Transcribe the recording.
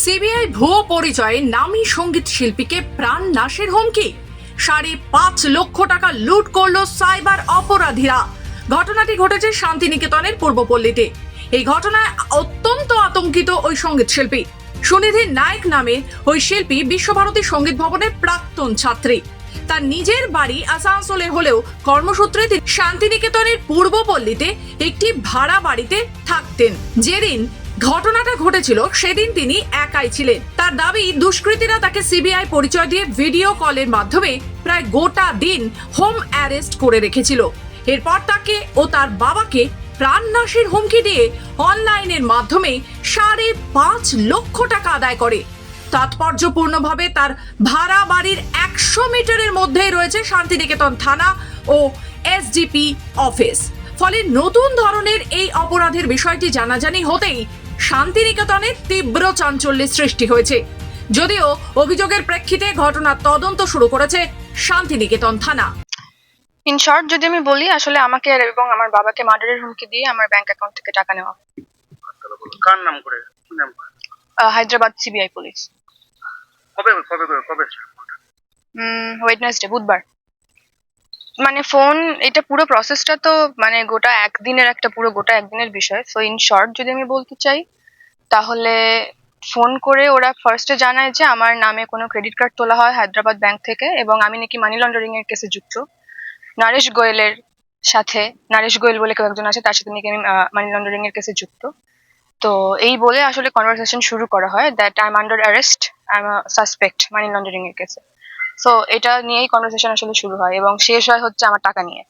CBI ভুয়ো পরিচয়ে নামী সংগীত শিল্পীকে প্রাণ নাশের হুমকি। সাড়ে পাঁচ লক্ষ টাকা লুট করল সাইবার অপরাধীরা। ঘটনাটি ঘটেছে শান্তিনিকেতনের পূর্বপল্লীতে। এই ঘটনায় অত্যন্ত আতঙ্কিত ওই সংগীত শিল্পী। সুনিধি নায়ক নামে ওই শিল্পী বিশ্বভারতী সংগীত ভবনের প্রাক্তন ছাত্রী। তার নিজের বাড়ি আসানসোলে হলেও কর্মসূত্রে তিনি শান্তিনিকেতনের পূর্বপল্লীতে একটি ভাড়া বাড়িতে থাকতেন। যেদিন ঘটনাটা ঘটেছিল, সেদিন তিনি একাই ছিলেন। তার দাবি, দুষ্কৃতীরা তাকে সিবিআই পরিচয় দিয়ে ভিডিও কলের মাধ্যমে প্রায় গোটা দিন হোম অ্যারেস্ট করে রেখেছিল। এরপর তাকে ও তার বাবাকে প্রাণনাশের হুমকি দিয়ে অনলাইনের মাধ্যমে সাড়ে পাঁচ লক্ষ টাকা আদায় করে। তাৎপর্যপূর্ণভাবে তার ভাড়া বাড়ির একশো মিটারের মধ্যেই রয়েছে শান্তিনিকেতন থানা ও এসডিপি অফিস। ফলে নতুন ধরনের এই অপরাধের বিষয়টি জানাজানি হতেই শান্তিনিকেতনে তীব্র চাঞ্চল্যের সৃষ্টি হয়েছে। যদিও অভিযোগের প্রেক্ষিতে ঘটনার তদন্ত শুরু করেছে শান্তিনিকেতন থানা। ইন শর্ট যদি আমি বলি আসলে আমাকে আর এবং আমার বাবাকে মার্ডারের হুমকি দিয়ে আমার ব্যাংক অ্যাকাউন্ট থেকে টাকা নেওয়া। কার নাম করে? কি নাম করে? আহ, হায়দ্রাবাদ সিবিআই পুলিশ। কবে কবে কবে কবে ওয়েডনেসডে বুধবার। মানে ফোন এটা পুরো প্রসেসটা তো মানে গোটা একদিনের একটা পুরো গোটা একদিনের বিষয়। সো ইন শর্ট যদি আমি বলতে চাই তাহলে ফোন করে ওরা ফার্স্টে জানায় যে আমার নামে কোনো ক্রেডিট কার্ড তোলা হয় হায়দ্রাবাদ ব্যাংক থেকে এবং আমি নাকি মানি লন্ডারিং এর কেসে যুক্ত। নরেশ গোয়েলের সাথে, নরেশ গোয়েল বলে কেউ একজন আছে, তার সাথে নাকি আমি মানি লন্ডারিং এর কেসে যুক্ত। তো এই বলে আসলে কনভারসেশন শুরু করা হয় that I am under arrest I am suspect money laundering এর কেসে সো এটা নিয়েই কনভারসেশন আসলে শুরু হয় এবং শেষ হয় হচ্ছে আমার টাকা নিয়ে।